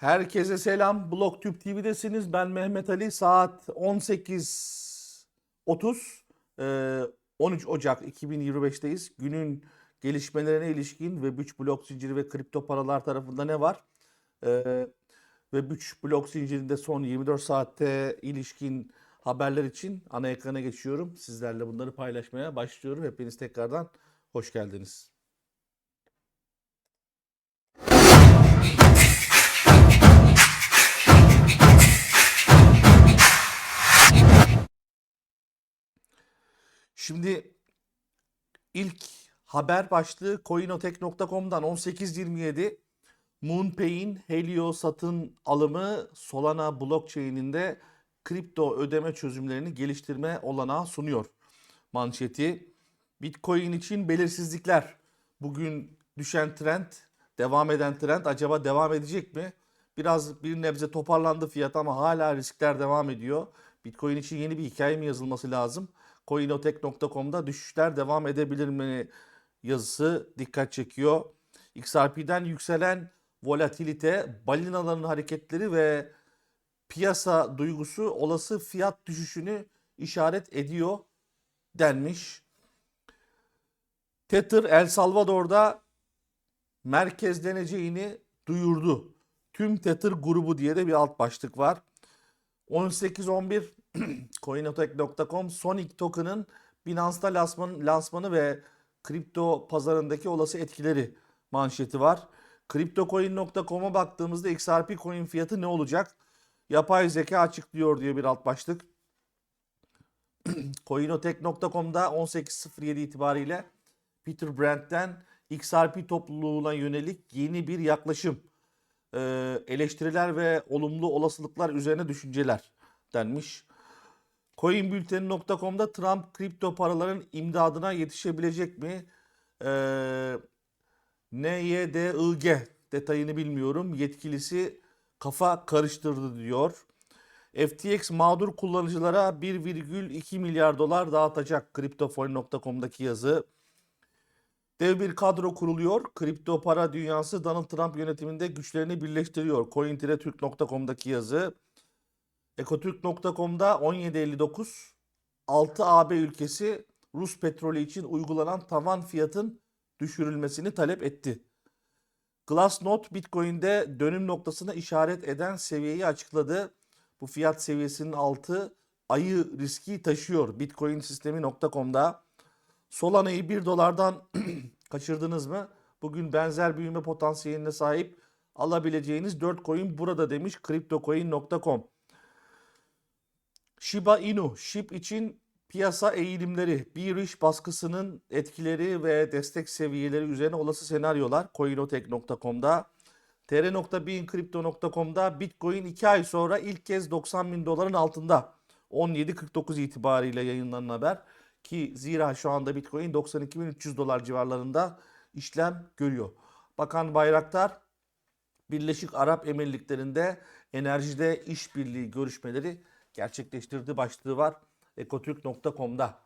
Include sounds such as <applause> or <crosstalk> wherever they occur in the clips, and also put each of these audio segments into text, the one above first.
Herkese selam. BlogTube TV'desiniz. Ben Mehmet Ali. Saat 18.30. Ee, 13 Ocak 2025'teyiz. Günün gelişmelerine ilişkin Web3 blok zinciri ve kripto paralar tarafında ne var? Ee, Web3 blok zincirinde son 24 saatte ilişkin haberler için ana ekrana geçiyorum. Sizlerle bunları paylaşmaya başlıyorum. Hepiniz tekrardan hoş geldiniz. Şimdi ilk haber başlığı coinotek.com'dan 18.27 MoonPay'in Helio satın alımı Solana blockchain'inde kripto ödeme çözümlerini geliştirme olanağı sunuyor. Manşeti Bitcoin için belirsizlikler. Bugün düşen trend, devam eden trend acaba devam edecek mi? Biraz bir nebze toparlandı fiyat ama hala riskler devam ediyor. Bitcoin için yeni bir hikaye mi yazılması lazım? Coinotek.com'da düşüşler devam edebilir mi yazısı dikkat çekiyor. XRP'den yükselen volatilite, balinaların hareketleri ve piyasa duygusu olası fiyat düşüşünü işaret ediyor denmiş. Tether El Salvador'da merkezleneceğini duyurdu. Tüm Tether grubu diye de bir alt başlık var. 18-11 <clears throat> Coinotek.com Sonic token'ın Binance'da lansman, lansmanı ve kripto pazarındaki olası etkileri manşeti var. CryptoCoin.com'a baktığımızda XRP coin fiyatı ne olacak? Yapay zeka açıklıyor diye bir alt başlık. <clears throat> Coinotek.com'da 18.07 itibariyle Peter Brandt'ten XRP topluluğuna yönelik yeni bir yaklaşım, e, eleştiriler ve olumlu olasılıklar üzerine düşünceler denmiş. Coinbülteni.com'da Trump kripto paraların imdadına yetişebilecek mi? Ee, NYDIG detayını bilmiyorum. Yetkilisi kafa karıştırdı diyor. FTX mağdur kullanıcılara 1,2 milyar dolar dağıtacak CryptoForeign.com'daki yazı. Dev bir kadro kuruluyor. Kripto para dünyası Donald Trump yönetiminde güçlerini birleştiriyor. CoinTradeTürk.com'daki yazı. Ekotürk.com'da 17.59 6 AB ülkesi Rus petrolü için uygulanan tavan fiyatın düşürülmesini talep etti. Glassnode Bitcoin'de dönüm noktasına işaret eden seviyeyi açıkladı. Bu fiyat seviyesinin altı ayı riski taşıyor Bitcoin sistemi.com'da. Solana'yı 1 dolardan <clears throat> kaçırdınız mı? Bugün benzer büyüme potansiyeline sahip alabileceğiniz 4 coin burada demiş CryptoCoin.com. Shiba Inu, SHIB için piyasa eğilimleri, Bearish baskısının etkileri ve destek seviyeleri üzerine olası senaryolar Coinotek.com'da. tr.beincrypto.com'da Bitcoin 2 ay sonra ilk kez 90 bin doların altında 17.49 itibariyle yayınlanan haber ki zira şu anda Bitcoin 92.300 dolar civarlarında işlem görüyor. Bakan Bayraktar Birleşik Arap Emirlikleri'nde enerjide işbirliği görüşmeleri gerçekleştirdiği başlığı var ekotürk.com'da.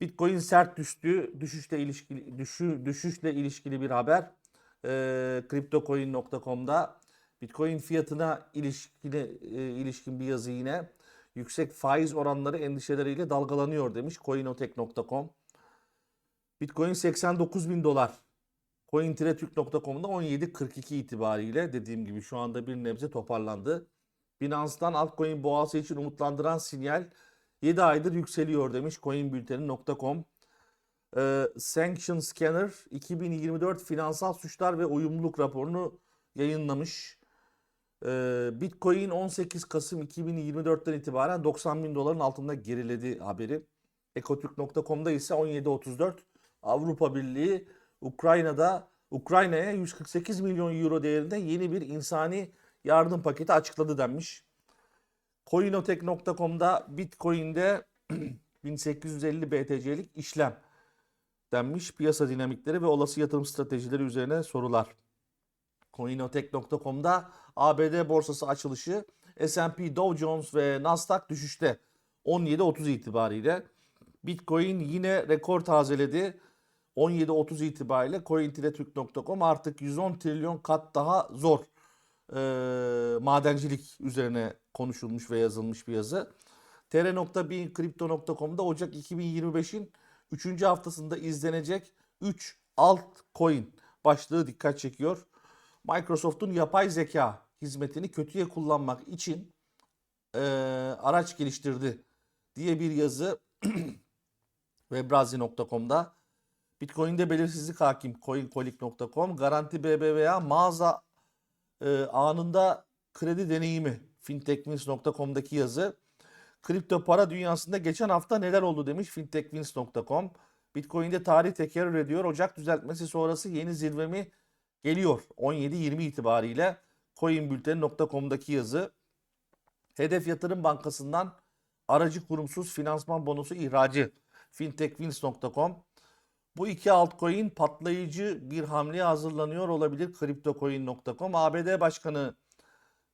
Bitcoin sert düştü. Düşüşle ilişkili düşü, düşüşle ilişkili bir haber. E, Bitcoin fiyatına ilişkili, e, ilişkin bir yazı yine. Yüksek faiz oranları endişeleriyle dalgalanıyor demiş Coinotek.com. Bitcoin 89 bin dolar. CoinTradeTürk.com'da 17.42 itibariyle dediğim gibi şu anda bir nebze toparlandı. Binance'dan altcoin boğası için umutlandıran sinyal 7 aydır yükseliyor demiş coinbülteni.com. Ee, Sanction Scanner 2024 finansal suçlar ve uyumluluk raporunu yayınlamış. Ee, Bitcoin 18 Kasım 2024'ten itibaren 90 bin doların altında geriledi haberi. Ekotürk.com'da ise 17.34 Avrupa Birliği Ukrayna'da Ukrayna'ya 148 milyon euro değerinde yeni bir insani yardım paketi açıkladı denmiş. Coinotek.com'da Bitcoin'de <clears throat> 1850 BTC'lik işlem denmiş. Piyasa dinamikleri ve olası yatırım stratejileri üzerine sorular. Coinotek.com'da ABD borsası açılışı S&P Dow Jones ve Nasdaq düşüşte 17.30 itibariyle. Bitcoin yine rekor tazeledi. 17.30 itibariyle CoinTradeTürk.com artık 110 trilyon kat daha zor e, madencilik üzerine konuşulmuş ve yazılmış bir yazı. tr.binkripto.com'da Ocak 2025'in 3. haftasında izlenecek 3 altcoin başlığı dikkat çekiyor. Microsoft'un yapay zeka hizmetini kötüye kullanmak için e, araç geliştirdi diye bir yazı <clears throat> webrazi.com'da. Bitcoin'de belirsizlik hakim coinkolik.com, Garanti BBVA mağaza e, anında kredi deneyimi fintechwins.com'daki yazı. Kripto para dünyasında geçen hafta neler oldu demiş fintechwins.com. Bitcoin'de tarih tekerrür ediyor. Ocak düzeltmesi sonrası yeni zirvemi geliyor. 17-20 itibariyle coinbülteni.com'daki yazı. Hedef Yatırım Bankası'ndan aracı kurumsuz finansman bonusu ihracı fintechwins.com. Bu iki altcoin patlayıcı bir hamleye hazırlanıyor olabilir CryptoCoin.com. ABD Başkanı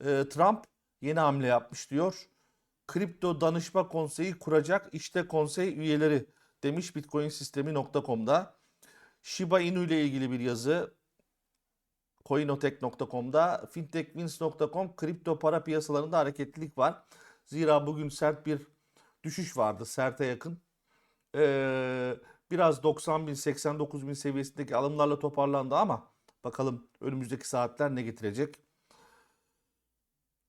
e, Trump yeni hamle yapmış diyor. Kripto Danışma Konseyi kuracak işte konsey üyeleri demiş bitcoinsistemi.com'da. Shiba Inu ile ilgili bir yazı coinotek.com'da fintechwins.com kripto para piyasalarında hareketlilik var. Zira bugün sert bir düşüş vardı. Serte yakın. Ee, biraz 90 bin 89 bin seviyesindeki alımlarla toparlandı ama bakalım önümüzdeki saatler ne getirecek.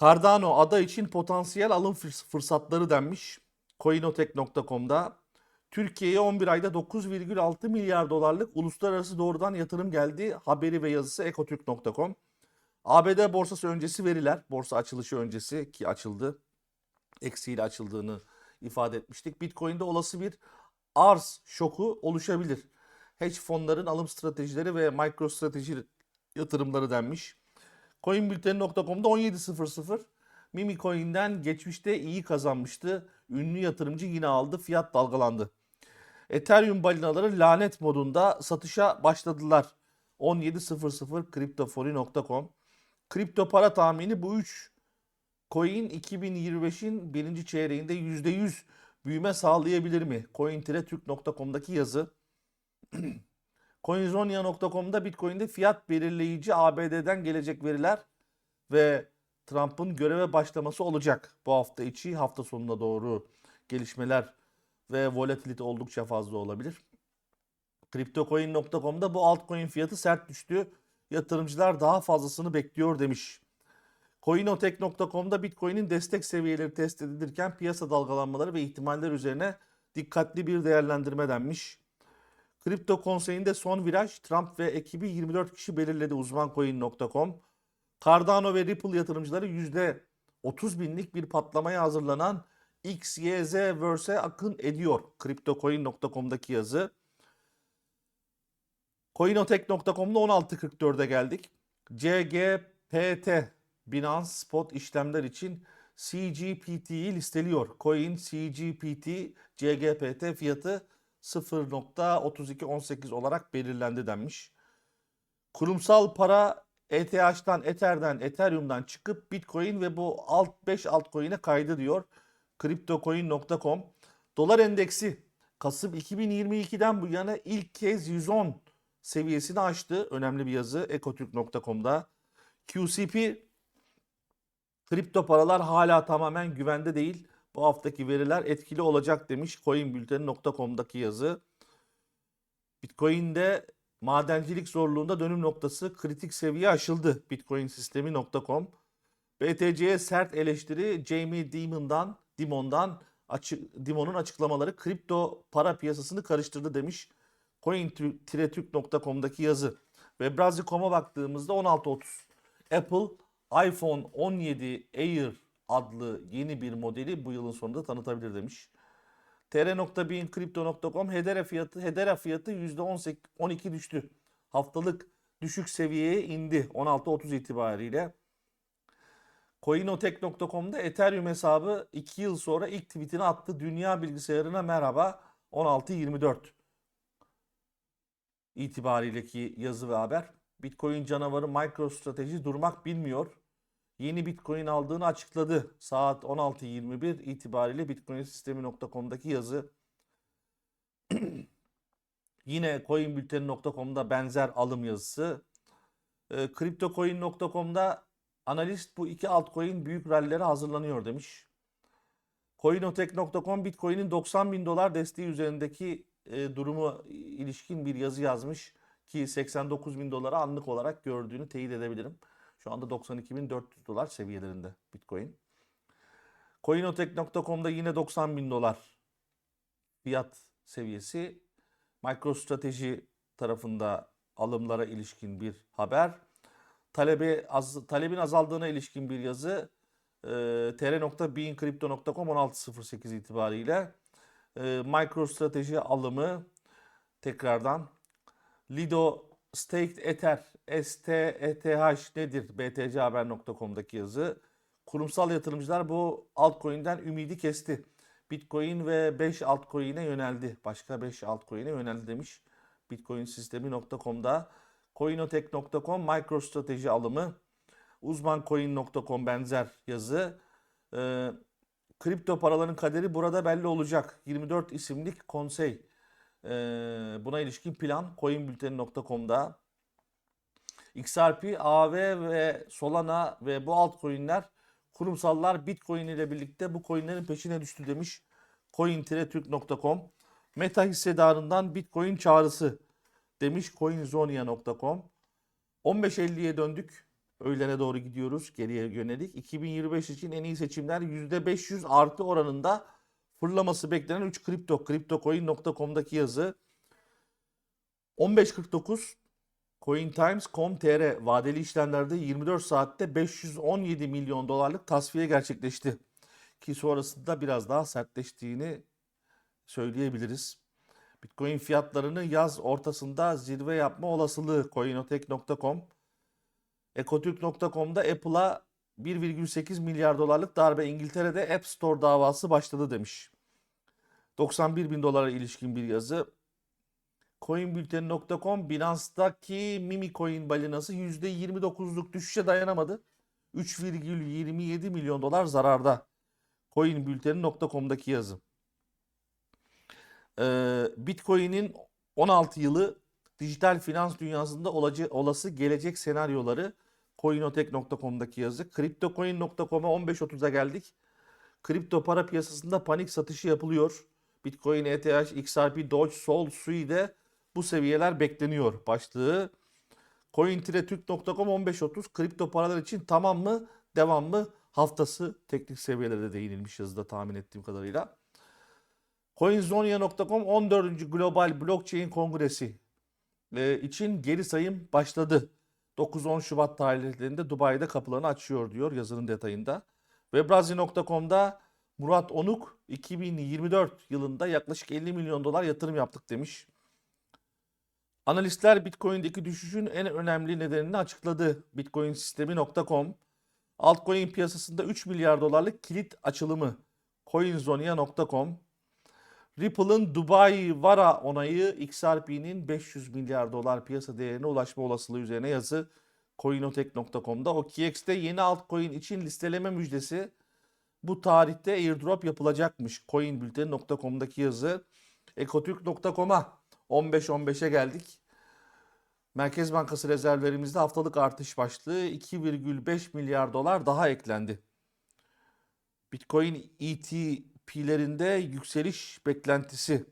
Cardano ada için potansiyel alım fırs- fırsatları denmiş. Coinotek.com'da Türkiye'ye 11 ayda 9,6 milyar dolarlık uluslararası doğrudan yatırım geldi. Haberi ve yazısı ekotürk.com. ABD borsası öncesi veriler, borsa açılışı öncesi ki açıldı. Eksiyle açıldığını ifade etmiştik. Bitcoin'de olası bir arz şoku oluşabilir. Hedge fonların alım stratejileri ve MicroStrateji yatırımları denmiş. Coinbülteni.com'da 17.00 Mimi Coin'den geçmişte iyi kazanmıştı. Ünlü yatırımcı yine aldı. Fiyat dalgalandı. Ethereum balinaları lanet modunda satışa başladılar. 17.00 kriptofori.com Kripto para tahmini bu 3 coin 2025'in birinci çeyreğinde %100 büyüme sağlayabilir mi? coin-türk.com'daki yazı. <clears throat> Coinzonia.com'da Bitcoin'de fiyat belirleyici ABD'den gelecek veriler ve Trump'ın göreve başlaması olacak. Bu hafta içi hafta sonuna doğru gelişmeler ve volatilite oldukça fazla olabilir. CryptoCoin.com'da bu altcoin fiyatı sert düştü. Yatırımcılar daha fazlasını bekliyor demiş. Coinotek.com'da Bitcoin'in destek seviyeleri test edilirken piyasa dalgalanmaları ve ihtimaller üzerine dikkatli bir değerlendirme denmiş. Kripto konseyinde son viraj Trump ve ekibi 24 kişi belirledi uzmancoin.com. Cardano ve Ripple yatırımcıları %30 binlik bir patlamaya hazırlanan XYZverse'e akın ediyor. CryptoCoin.com'daki yazı. Coinotek.com'da 16.44'e geldik. CGPT Binance Spot işlemler için CGPT'yi listeliyor. Coin CGPT CGPT fiyatı 0.3218 olarak belirlendi denmiş. Kurumsal para ETH'dan, Ether'den, Ethereum'dan çıkıp Bitcoin ve bu alt 5 altcoin'e kaydı diyor. CryptoCoin.com Dolar endeksi Kasım 2022'den bu yana ilk kez 110 seviyesini aştı. Önemli bir yazı ekotürk.com'da. QCP kripto paralar hala tamamen güvende değil. Bu haftaki veriler etkili olacak demiş coinbülteni.com'daki yazı. Bitcoin'de madencilik zorluğunda dönüm noktası kritik seviye aşıldı. Bitcoinsistemi.com BTC'ye sert eleştiri Jamie Dimon'dan Dimon'dan açık, Dimon'un açıklamaları kripto para piyasasını karıştırdı demiş. Coin-Türk.com'daki yazı. Webrazi.com'a baktığımızda 16.30 Apple iPhone 17 Air adlı yeni bir modeli bu yılın sonunda tanıtabilir demiş. tr.binkripto.com Hedera fiyatı Hedera fiyatı %18 12 düştü. Haftalık düşük seviyeye indi 16.30 itibariyle. Coinotek.com'da Ethereum hesabı 2 yıl sonra ilk tweetini attı. Dünya bilgisayarına merhaba 16.24 itibariyeki yazı ve haber. Bitcoin canavarı MicroStrateji durmak bilmiyor. Yeni Bitcoin aldığını açıkladı. Saat 16.21 itibariyle bitcoinsistemi.com'daki yazı. <clears throat> Yine coinbülteni.com'da benzer alım yazısı. E, CryptoCoin.com'da Analist bu iki altcoin büyük rallilere hazırlanıyor demiş. Coinotek.com Bitcoin'in 90 bin dolar desteği üzerindeki e, durumu ilişkin bir yazı yazmış ki 89 bin dolara anlık olarak gördüğünü teyit edebilirim. Şu anda 92.400 dolar seviyelerinde Bitcoin. Coinotek.com'da yine 90 bin dolar fiyat seviyesi. MicroStrateji tarafında alımlara ilişkin bir haber. Talebe az, talebin azaldığına ilişkin bir yazı. E, tr.beincrypto.com 16.08 itibariyle e, MicroStrateji alımı tekrardan Lido Staked Ether STETH nedir? btchaber.com'daki yazı. Kurumsal yatırımcılar bu altcoin'den ümidi kesti. Bitcoin ve 5 altcoin'e yöneldi. Başka 5 altcoin'e yöneldi demiş. Bitcoinsistemi.com'da Coinotek.com MicroStrateji alımı. Uzmancoin.com benzer yazı. Ee, kripto paraların kaderi burada belli olacak. 24 isimlik konsey. Ee, buna ilişkin plan coinbülteni.com'da. XRP, AV ve Solana ve bu altcoin'ler kurumsallar Bitcoin ile birlikte bu coinlerin peşine düştü demiş coin-türk.com. Meta hissedarından Bitcoin çağrısı demiş coinzonia.com. 15.50'ye döndük. Öğlene doğru gidiyoruz geriye yönelik. 2025 için en iyi seçimler %500 artı oranında fırlaması beklenen 3 kripto. CryptoCoin.com'daki yazı. 15.49 CoinTimes.com.tr vadeli işlemlerde 24 saatte 517 milyon dolarlık tasfiye gerçekleşti. Ki sonrasında biraz daha sertleştiğini söyleyebiliriz. Bitcoin fiyatlarını yaz ortasında zirve yapma olasılığı coinotek.com Ekotürk.com'da Apple'a 1,8 milyar dolarlık darbe İngiltere'de App Store davası başladı demiş. 91 bin dolara ilişkin bir yazı. Coinbülteni.com Binance'daki Mimi Coin balinası %29'luk düşüşe dayanamadı. 3,27 milyon dolar zararda. Coinbülteni.com'daki yazı. Ee, Bitcoin'in 16 yılı dijital finans dünyasında olacak, olası gelecek senaryoları Coinotek.com'daki yazı. CryptoCoin.com'a 15.30'a geldik. Kripto para piyasasında panik satışı yapılıyor. Bitcoin, ETH, XRP, Doge, Sol, Sui'de bu seviyeler bekleniyor başlığı. Coin-Türk.com 15.30 kripto paralar için tamam mı devam mı haftası teknik seviyelerde değinilmiş yazıda tahmin ettiğim kadarıyla. Coinzonia.com 14. Global Blockchain Kongresi e, için geri sayım başladı. 9-10 Şubat tarihlerinde Dubai'de kapılarını açıyor diyor yazının detayında. Webrazi.com'da Murat Onuk 2024 yılında yaklaşık 50 milyon dolar yatırım yaptık demiş. Analistler Bitcoin'deki düşüşün en önemli nedenini açıkladı. Bitcoinsistemi.com Altcoin piyasasında 3 milyar dolarlık kilit açılımı Coinzonia.com Ripple'ın Dubai Vara onayı XRP'nin 500 milyar dolar piyasa değerine ulaşma olasılığı üzerine yazı Coinotek.com'da. OKX'te yeni altcoin için listeleme müjdesi bu tarihte airdrop yapılacakmış. Coinbülteni.com'daki yazı. Ekotürk.com'a 15-15'e geldik. Merkez Bankası rezervlerimizde haftalık artış başlığı 2,5 milyar dolar daha eklendi. Bitcoin ETP'lerinde yükseliş beklentisi.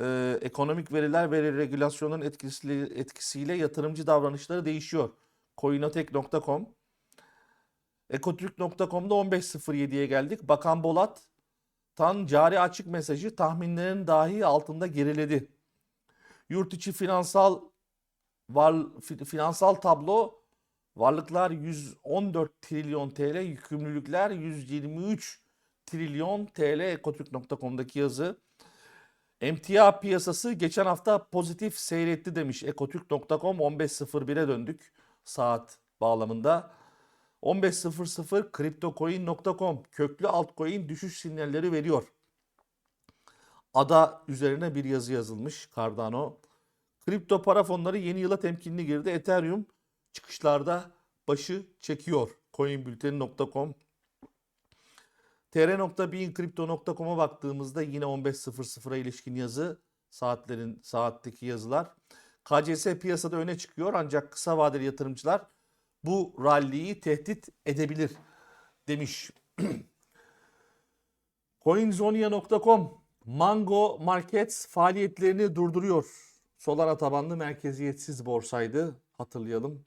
Ee, ekonomik veriler ve regülasyonun etkisiyle, etkisiyle yatırımcı davranışları değişiyor. Coinotek.com Ekotürk.com'da 15.07'ye geldik. Bakan Bolat tan cari açık mesajı tahminlerin dahi altında geriledi. Yurt içi finansal var, finansal tablo varlıklar 114 trilyon TL, yükümlülükler 123 trilyon TL ekotürk.com'daki yazı. Emtia piyasası geçen hafta pozitif seyretti demiş ekotürk.com 15.01'e döndük saat bağlamında. 15.00 CryptoCoin.com köklü altcoin düşüş sinyalleri veriyor. Ada üzerine bir yazı yazılmış Cardano. Kripto para fonları yeni yıla temkinli girdi. Ethereum çıkışlarda başı çekiyor. Coinbülteni.com tr.beincrypto.com'a baktığımızda yine 15.00'a ilişkin yazı saatlerin saatteki yazılar. KCS piyasada öne çıkıyor ancak kısa vadeli yatırımcılar bu ralliyi tehdit edebilir demiş. <clears throat> Coinzonia.com Mango Markets faaliyetlerini durduruyor. Solana tabanlı merkeziyetsiz borsaydı hatırlayalım.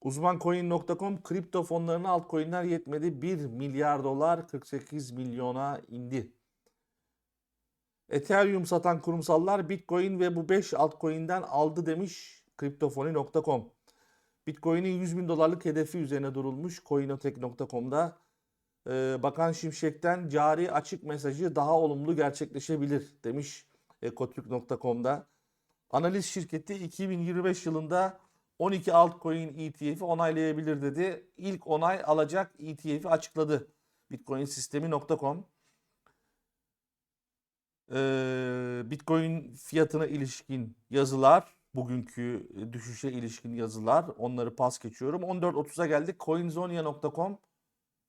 Uzmancoin.com kripto fonlarına altcoin'ler yetmedi. 1 milyar dolar 48 milyona indi. Ethereum satan kurumsallar Bitcoin ve bu 5 altcoin'den aldı demiş kriptofoni.com. Bitcoin'in 100 bin dolarlık hedefi üzerine durulmuş coinotek.com'da. Ee, Bakan Şimşek'ten cari açık mesajı daha olumlu gerçekleşebilir demiş ekotürk.com'da. Analiz şirketi 2025 yılında 12 altcoin ETF'i onaylayabilir dedi. İlk onay alacak ETF'i açıkladı. Bitcoinsistemi.com ee, Bitcoin fiyatına ilişkin yazılar, bugünkü düşüşe ilişkin yazılar, onları pas geçiyorum. 14.30'a geldik. Coinzonia.com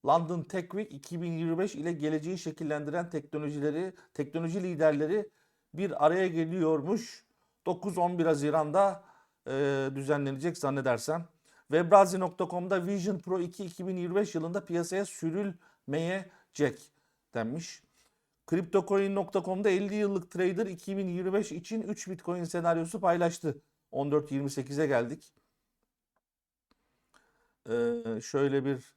London Tech Week 2025 ile geleceği şekillendiren teknolojileri, teknoloji liderleri bir araya geliyormuş. 9-11 Haziran'da e, düzenlenecek zannedersem. Webrazi.com'da Vision Pro 2 2025 yılında piyasaya sürülmeyecek denmiş. CryptoCoin.com'da 50 yıllık trader 2025 için 3 Bitcoin senaryosu paylaştı. 14.28'e geldik. Ee, şöyle bir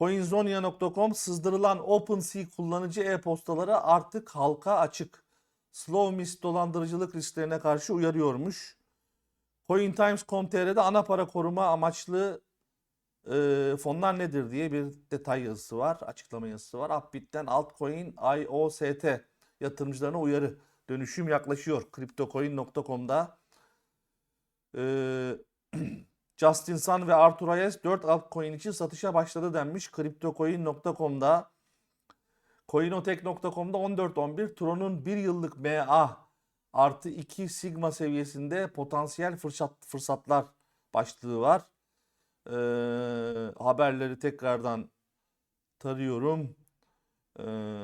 Coinzonia.com sızdırılan OpenSea kullanıcı e-postaları artık halka açık. Slowmist dolandırıcılık risklerine karşı uyarıyormuş. CoinTimes.com.tr'de ana para koruma amaçlı e, fonlar nedir diye bir detay yazısı var, açıklama yazısı var. Upbit'ten altcoin IOST yatırımcılarına uyarı. Dönüşüm yaklaşıyor. CryptoCoin.com'da e, <clears throat> Justin Sun ve Arthur Hayes 4 altcoin için satışa başladı denmiş. CryptoCoin.com'da Coinotek.com'da 14.11 Tron'un 1 yıllık MA artı 2 sigma seviyesinde potansiyel fırsat, fırsatlar başlığı var. Ee, haberleri tekrardan tarıyorum. Ee,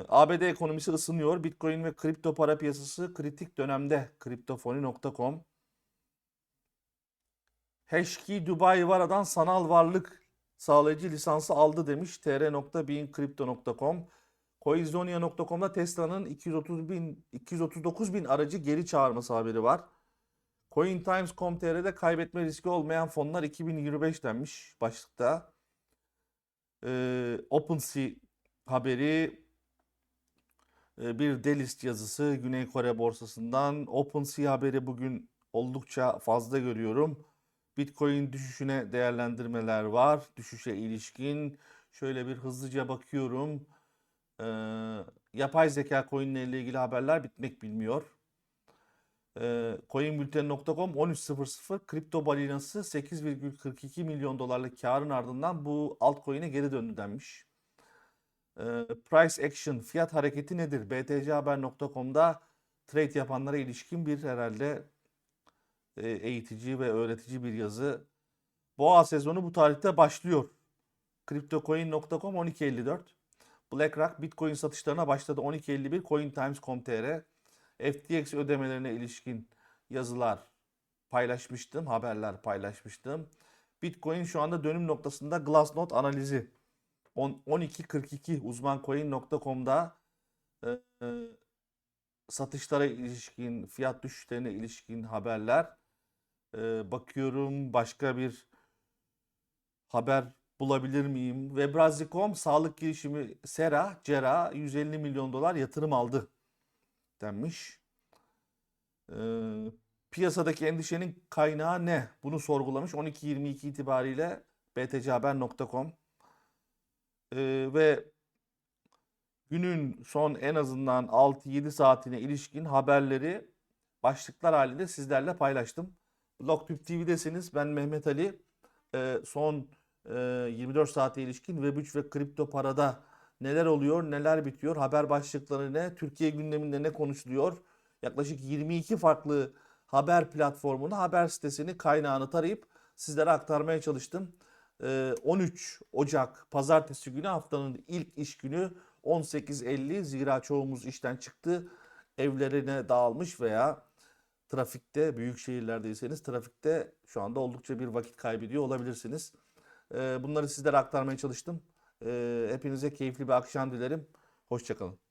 ABD ekonomisi ısınıyor. Bitcoin ve kripto para piyasası kritik dönemde. Kriptofoni.com Hashkey Dubai Vara'dan sanal varlık sağlayıcı lisansı aldı demiş tr.beincrypto.com. Coinzonia.com'da Tesla'nın 230 bin, 239 bin aracı geri çağırması haberi var. CoinTimes.com.tr'de kaybetme riski olmayan fonlar 2025 denmiş başlıkta. Ee, OpenSea haberi e, bir delist yazısı Güney Kore borsasından. OpenSea haberi bugün oldukça fazla görüyorum. Bitcoin düşüşüne değerlendirmeler var. Düşüşe ilişkin. Şöyle bir hızlıca bakıyorum. Ee, yapay zeka coinlerle ilgili haberler bitmek bilmiyor. Ee, Coinbülten.com 13.00 kripto balinası 8,42 milyon dolarlık karın ardından bu altcoin'e geri döndü denmiş. Ee, price action fiyat hareketi nedir? btchaber.com'da trade yapanlara ilişkin bir herhalde e, eğitici ve öğretici bir yazı. Boğa sezonu bu tarihte başlıyor. CryptoCoin.com 12.54 BlackRock Bitcoin satışlarına başladı 12.51 CoinTimes.com.tr FTX ödemelerine ilişkin yazılar paylaşmıştım, haberler paylaşmıştım. Bitcoin şu anda dönüm noktasında Glassnode analizi 12.42 uzmancoin.com'da e, e, satışlara ilişkin, fiyat düşüşlerine ilişkin haberler. E, bakıyorum başka bir haber bulabilir miyim? Webrazi.com sağlık girişimi Sera, Cera 150 milyon dolar yatırım aldı denmiş. Ee, piyasadaki endişenin kaynağı ne? Bunu sorgulamış 12.22 itibariyle btchaber.com ee, ve günün son en azından 6-7 saatine ilişkin haberleri başlıklar halinde sizlerle paylaştım. BlogTube TV'desiniz. Ben Mehmet Ali. Ee, son e, 24 saate ilişkin Web3 ve kripto parada neler oluyor, neler bitiyor, haber başlıkları ne, Türkiye gündeminde ne konuşuluyor. Yaklaşık 22 farklı haber platformunu, haber sitesini, kaynağını tarayıp sizlere aktarmaya çalıştım. 13 Ocak pazartesi günü haftanın ilk iş günü 18.50 zira çoğumuz işten çıktı evlerine dağılmış veya trafikte, büyük şehirlerdeyseniz trafikte şu anda oldukça bir vakit kaybediyor olabilirsiniz. Ee, bunları sizlere aktarmaya çalıştım. Ee, hepinize keyifli bir akşam dilerim. Hoşçakalın.